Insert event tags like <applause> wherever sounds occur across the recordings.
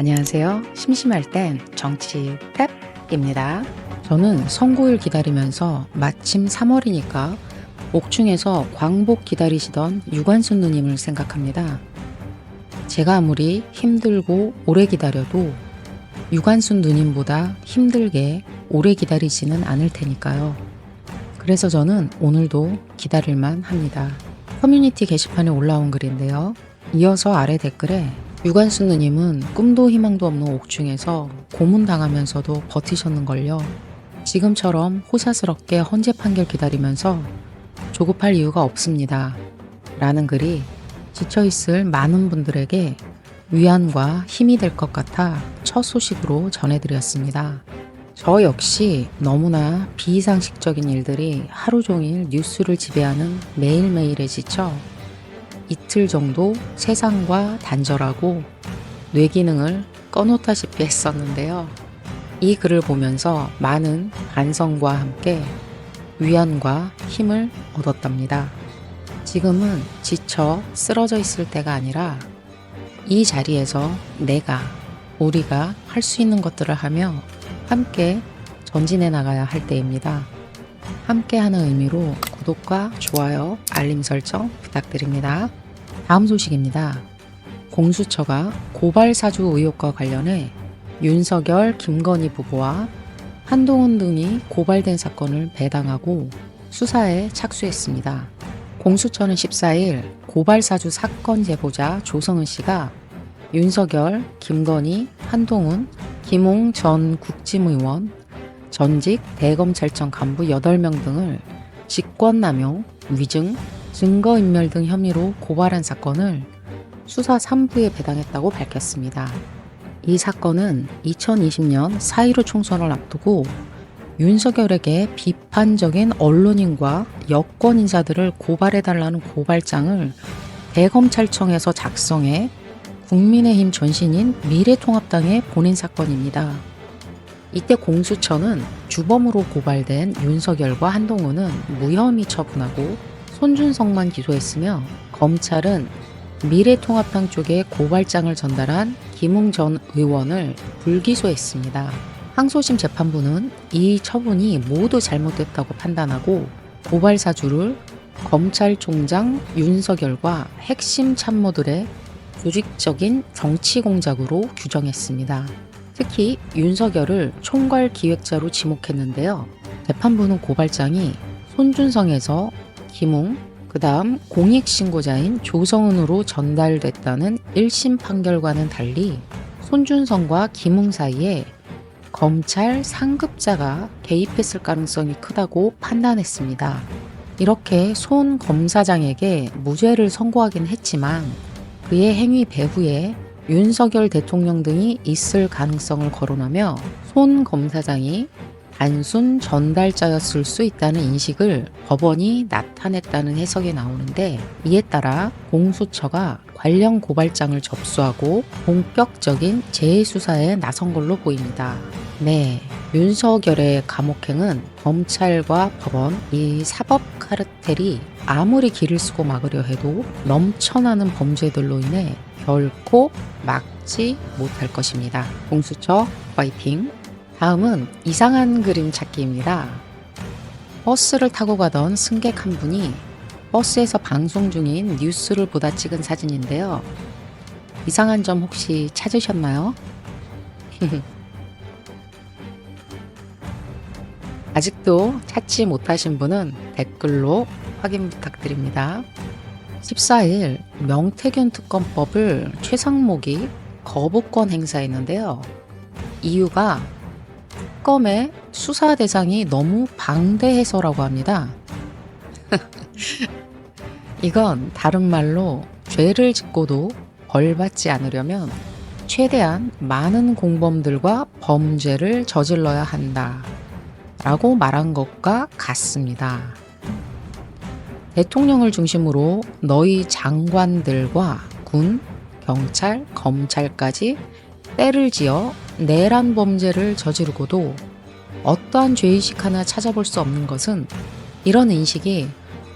안녕하세요. 심심할 땐 정치 탭입니다. 저는 선고일 기다리면서 마침 3월이니까 옥중에서 광복 기다리시던 유관순 누님을 생각합니다. 제가 아무리 힘들고 오래 기다려도 유관순 누님보다 힘들게 오래 기다리지는 않을 테니까요. 그래서 저는 오늘도 기다릴만 합니다. 커뮤니티 게시판에 올라온 글인데요. 이어서 아래 댓글에 유관순 누님은 꿈도 희망도 없는 옥중에서 고문당하면서도 버티셨는걸요. 지금처럼 호사스럽게 헌재 판결 기다리면서 조급할 이유가 없습니다. 라는 글이 지쳐있을 많은 분들에게 위안과 힘이 될 것 같아 첫 소식으로 전해드렸습니다. 저 역시 너무나 비상식적인 일들이 하루 종일 뉴스를 지배하는 매일매일에 지쳐 이틀 정도 세상과 단절하고 뇌 기능을 꺼놓다시피 했었는데요. 이 글을 보면서 많은 반성과 함께 위안과 힘을 얻었답니다. 지금은 지쳐 쓰러져 있을 때가 아니라 이 자리에서 내가, 우리가 할 수 있는 것들을 하며 함께 전진해 나가야 할 때입니다. 함께 하는 의미로 구독과 좋아요, 알림 설정 부탁드립니다. 다음 소식입니다. 공수처가 고발 사주 의혹과 관련해 윤석열, 김건희 부부와 한동훈 등이 고발된 사건을 배당하고 수사에 착수했습니다. 공수처는 14일 고발 사주 사건 제보자 조성은 씨가 윤석열, 김건희, 한동훈, 김웅 전 국짐의원, 전직 대검찰청 간부 8명 등을 직권남용, 위증, 증거인멸 등 혐의로 고발한 사건을 수사 3부에 배당했다고 밝혔습니다. 이 사건은 2020년 4.15 총선을 앞두고 윤석열에게 비판적인 언론인과 여권 인사들을 고발해달라는 고발장을 대검찰청에서 작성해 국민의힘 전신인 미래통합당에 보낸 사건입니다. 이때 공수처는 주범으로 고발된 윤석열과 한동훈은 무혐의 처분하고 손준성만 기소했으며 검찰은 미래통합당 쪽에 고발장을 전달한 김웅 전 의원을 불기소했습니다. 항소심 재판부는 이 처분이 모두 잘못됐다고 판단하고 고발 사주를 검찰총장 윤석열과 핵심 참모들의 조직적인 정치 공작으로 규정했습니다. 특히 윤석열을 총괄 기획자로 지목했는데요. 재판부는 고발장이 손준성에서 김웅, 그 다음 공익신고자인 조성은으로 전달됐다는 1심 판결과는 달리 손준성과 김웅 사이에 검찰 상급자가 개입했을 가능성이 크다고 판단했습니다. 이렇게 손 검사장에게 무죄를 선고하긴 했지만 그의 행위 배후에 윤석열 대통령 등이 있을 가능성을 거론하며 손 검사장이 단순 전달자였을 수 있다는 인식을 법원이 나타냈다는 해석이 나오는데 이에 따라 공수처가 관련 고발장을 접수하고 본격적인 재수사에 나선 걸로 보입니다. 네, 윤석열의 감옥행은 검찰과 법원, 이 사법 카르텔이 아무리 길을 쓰고 막으려 해도 넘쳐나는 범죄들로 인해 결코 막지 못할 것입니다. 공수처 파이팅! 다음은 이상한 그림 찾기입니다. 버스를 타고 가던 승객 한 분이 버스에서 방송 중인 뉴스를 보다 찍은 사진인데요. 이상한 점 혹시 찾으셨나요? <laughs> 아직도 찾지 못하신 분은 댓글로 확인 부탁드립니다. 14일 명태균 특검법을 최상목이 거부권 행사했는데요. 이유가 특검의 수사 대상이 너무 방대해서라고 합니다. <laughs> 이건 다른 말로 죄를 짓고도 벌 받지 않으려면 최대한 많은 공범들과 범죄를 저질러야 한다. 라고 말한 것과 같습니다. 대통령을 중심으로 너희 장관들과 군, 경찰, 검찰까지 때를 지어 내란 범죄를 저지르고도 어떠한 죄의식 하나 찾아볼 수 없는 것은 이런 인식이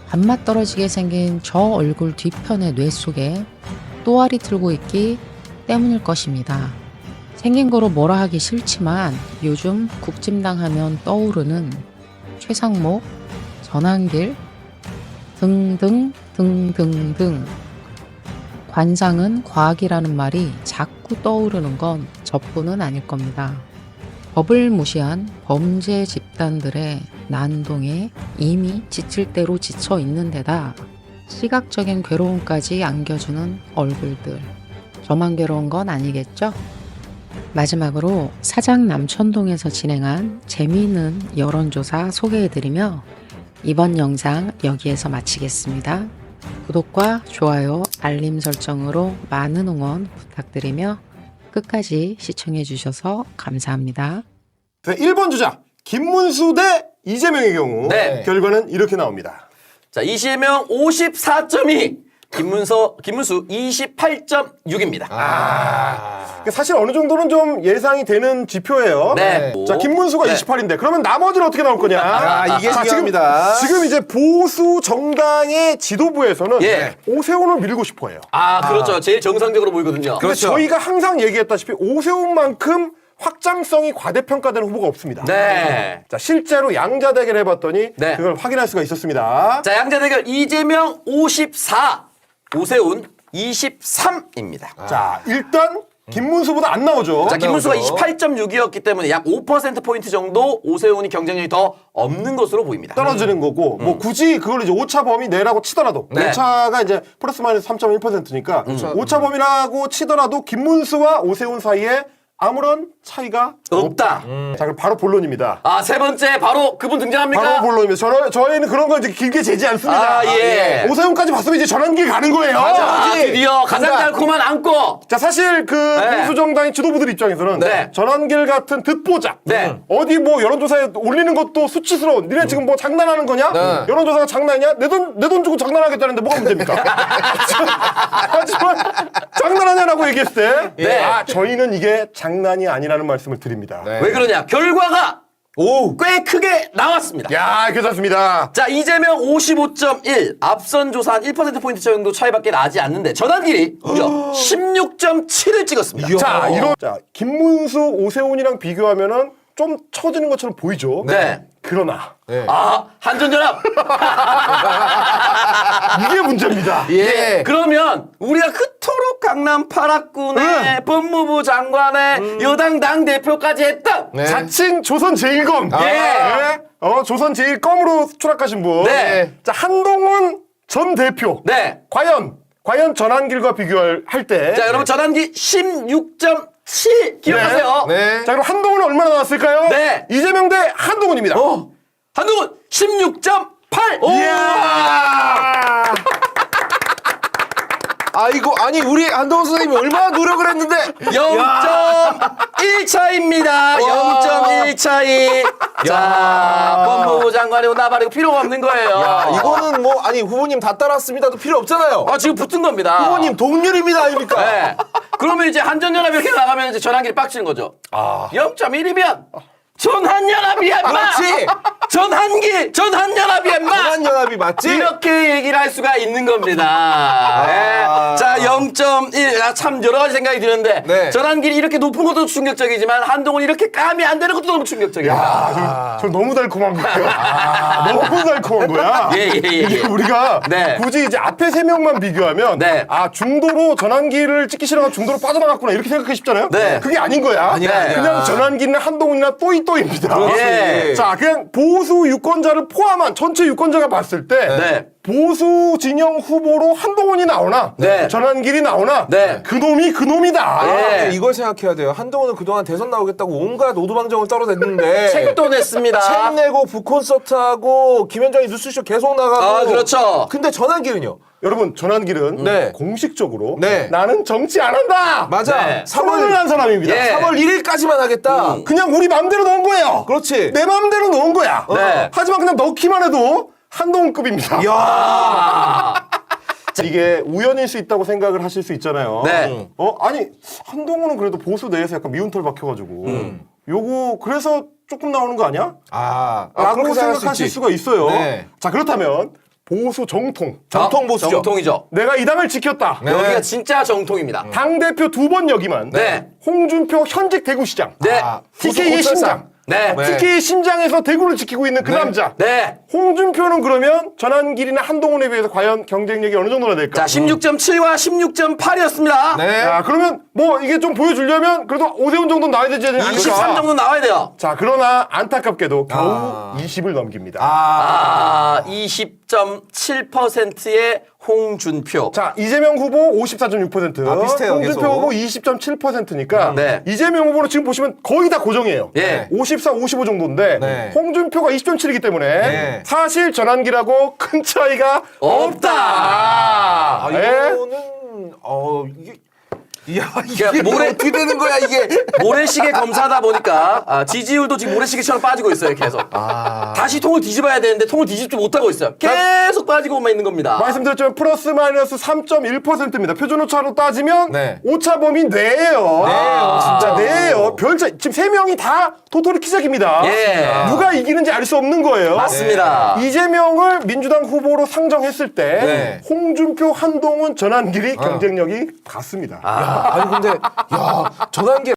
밥맛 떨어지게 생긴 저 얼굴 뒤편의 뇌 속에 또아리 틀고 있기 때문일 것입니다. 생긴 거로 뭐라 하기 싫지만 요즘 국진당 하면 떠오르는 최상목, 전한길 등등 등등등 관상은 과학이라는 말이 자꾸 떠오르는 건 저뿐은 아닐 겁니다. 법을 무시한 범죄 집단들의 난동에 이미 지칠 대로 지쳐 있는 데다 시각적인 괴로움까지 안겨주는 얼굴들. 저만 괴로운 건 아니겠죠? 마지막으로 사장 남천동에서 진행한 재미있는 여론조사 소개해드리며 이번 영상 여기에서 마치겠습니다. 구독과 좋아요, 알림 설정으로 많은 응원 부탁드리며 끝까지 시청해 주셔서 감사합니다. 자, 1번 주자 김문수 대 이재명의 경우 네. 결과는 이렇게 나옵니다. 자, 이재명 54.2, 김문서, 김문수 28.6입니다. 그러니까 사실 어느 정도는 좀 예상이 되는 지표예요. 네. 자, 김문수가 네. 28인데 그러면 나머지는 어떻게 나올 거냐? 아, 이게 자, 중요합니다. 지금, 지금 이제 보수 정당의 지도부에서는 예. 오세훈을 밀고 싶어 해요. 아, 그렇죠. 제일 정상적으로 보이거든요. 근데 그렇죠. 저희가 항상 얘기했다시피 오세훈만큼 확장성이 과대평가되는 후보가 없습니다. 네. 자, 실제로 양자 대결 해봤더니 네. 그걸 확인할 수가 있었습니다. 자, 양자 대결 이재명 54, 오세훈 23입니다. 자, 일단 김문수보다 안 나오죠. 자, 김문수가 나오죠. 28.6이었기 때문에 약 5%포인트 정도 오세훈이 경쟁력이 더 없는 것으로 보입니다. 떨어지는 거고 뭐 굳이 그걸 이제 오차 범위 내라고 치더라도 네. 오차가 이제 플러스 마이너스 3.1%니까 오차 범위라고 치더라도 김문수와 오세훈 사이에 아무런 차이가 없다. 자 그럼 바로 본론입니다. 아, 세 번째 바로 그분 등장합니까? 바로 본론입니다. 저, 저희는 그런 거 이제 길게 재지 않습니다. 아, 예. 오세훈까지 봤으면 이제 전환길 가는 거예요. 아, 드디어 가장 그러니까 달콤한 안고. 자 사실 그 네. 보수정당의 지도부들 입장에서는 네. 전환길 같은 듣보잡 네. 어디 뭐 여론조사에 올리는 것도 수치스러운 니네 지금 뭐 장난하는 거냐 네. 여론조사가 장난이냐 내 돈 내 돈 주고 장난하겠다는데 뭐가 문제입니까 <laughs> 하지만 장난하냐라고 얘기했을 때 네. 아, 저희는 이게 장난이 아니라는 말씀을 드립니다 네. 왜 그러냐? 결과가 오, 꽤 크게 나왔습니다. 야 괜찮습니다 자, 이재명 55.1. 앞선 조사 한 1%포인트 정도 차이밖에 나지 않는데 전환길이 무려 16.7을 찍었습니다. 자 이런 자 김문수 오세훈이랑 비교하면은 좀 처지는 것처럼 보이죠 네. 그러나 네. 아, 한전연합. <laughs> 이게 문제입니다 예. 그러면 우리가 그토록 강남 파락군의 법무부 장관의 여당 당 대표까지 했던 네. 자칭 조선 제일검. 예. 예. 어, 조선 제일검으로 추락하신 분. 네. 자, 한동훈 전 대표. 네. 과연, 과연 전환길과 비교할 할 때. 자, 여러분 전환기 16.7 기억하세요. 네. 자, 그럼 한동훈은 얼마나 나왔을까요? 네. 이재명 대 한동훈입니다. 어. 한동훈 16.8. 이야. <laughs> 아이고, 아니, 우리 한동훈 선생님이 얼마나 노력을 했는데. 0.1 차이입니다. 0.1 차이. 자, 법무부 장관이 나발이고 필요가 없는 거예요. 야, 이거는 뭐, 아니, 후보님 다 따랐습니다도 필요 없잖아요. 아, 지금 붙은 겁니다. 후보님 동률입니다, 아닙니까? 네. 그러면 이제 한전연합이 이렇게 나가면 이제 전환길이 빡치는 거죠. 0.1이면 전 한연합이야, 인마! 그렇지. 전 한길! 전 한연합이야, 인마! 한연합이 맞지? 이렇게 얘기를 할 수가 있는 겁니다. 네. 자, 0.1. 아, 참 여러 가지 생각이 드는데 네. 전환길이 이렇게 높은 것도 충격적이지만 한동훈이 이렇게 감이 안 되는 것도 너무 충격적이야. 아, 저, 저 너무 달콤한 거예요. 너무 달콤한 거야. 예, 예, 예, 이게 예. 우리가 네. 굳이 이제 앞에 세 명만 비교하면 네. 아 중도로 전환기를 찍기 싫어서 중도로 빠져나갔구나 이렇게 생각하기 쉽잖아요. 네. 그게 아닌 거야. 아니야, 아니야. 그냥 전환기는 한동훈이나 또 이또입니다. 예. 자, 그냥 보수 유권자를 포함한 전체 유권자가 봤을 때 네. 보수 진영 후보로 한동훈이 나오나 네. 전환길이 나오나 네. 그 놈이 그 놈이다. 예. 네, 이걸 생각해야 돼요. 한동훈은 그동안 대선 나오겠다고 온갖 오두방정을 떨어댔는데. <laughs> 책도 냈습니다. 책 내고 북콘서트하고 김현정이 뉴스쇼 계속 나가고. 아, 그렇죠. 근데 전환기는요? 여러분 전환길은 네. 공식적으로 네. 나는 정치 안 한다. 맞아. 네. 선언을 3월, 한 사람입니다. 예. 3월 1일까지만 하겠다. 그냥 우리 마음대로 넣은 거예요. 그렇지. 내 마음대로 넣은 거야. 네. 하지만 그냥 넣기만 해도 한동훈급입니다. 아. <laughs> 이게 우연일 수 있다고 생각을 하실 수 있잖아요. 네. 어 아니 한동훈은 그래도 보수 내에서 약간 미운 털 박혀가지고 요거 그래서 조금 나오는 거 아니야? 아, 아 라고 그렇게 생각할 수 생각하실 있지. 수가 있어요. 네. 자 그렇다면 보수 정통. 정통 보수죠. 정통이죠. 내가 이 당을 지켰다. 네. 여기가 네. 진짜 정통입니다. 음. 당 대표 두 번 여기만. 네. 홍준표 현직 대구시장. 네. 아, TK의 심장. 네. 네. TK의 심장에서 대구를 지키고 있는 그 네. 남자. 네. 홍준표는 그러면 전환길이나 한동훈에 비해서 과연 경쟁력이 어느 정도나 될까? 자, 16.7와 16.8이었습니다. 네. 자, 그러면 뭐 이게 좀 보여주려면 그래도 오세훈 정도 나와야 되지 않을까? 23 정도 나와야 돼요. 자, 그러나 안타깝게도 아. 겨우 20을 넘깁니다. 아, 아 20. 50.7%의 홍준표. 자, 이재명 후보 54.6%. 아, 비슷해요, 홍준표 계속. 후보 20.7%니까 네. 이재명 후보는 지금 보시면 거의 다 고정이에요. 예. 54, 55 정도인데 네. 홍준표가 20.7이기 때문에 네. 사실 전환기라고 큰 차이가 없다. 없다. 아, 예? 이거는 어 이게 야 이게 모래- 어떻게 되는 거야 이게? 모래시계 검사다 보니까 아, 지지율도 지금 모래시계처럼 빠지고 있어요, 계속. 다시 통을 뒤집어야 되는데 통을 뒤집지 못하고 있어요. 계속 빠지고만 있는 겁니다. 말씀드렸지만 플러스 마이너스 3.1%입니다. 표준 오차로 따지면 네. 오차 범위 내예요. 네요, 진짜 진짜로. 내예요. 별차 지금 세 명이 다 토토리 키작입니다. 예. 누가 이기는지 알 수 없는 거예요. 맞습니다. 이재명을 민주당 후보로 상정했을 때 네. 홍준표, 한동훈, 전환길이 경쟁력이 같습니다. 아니 근데 야 전환기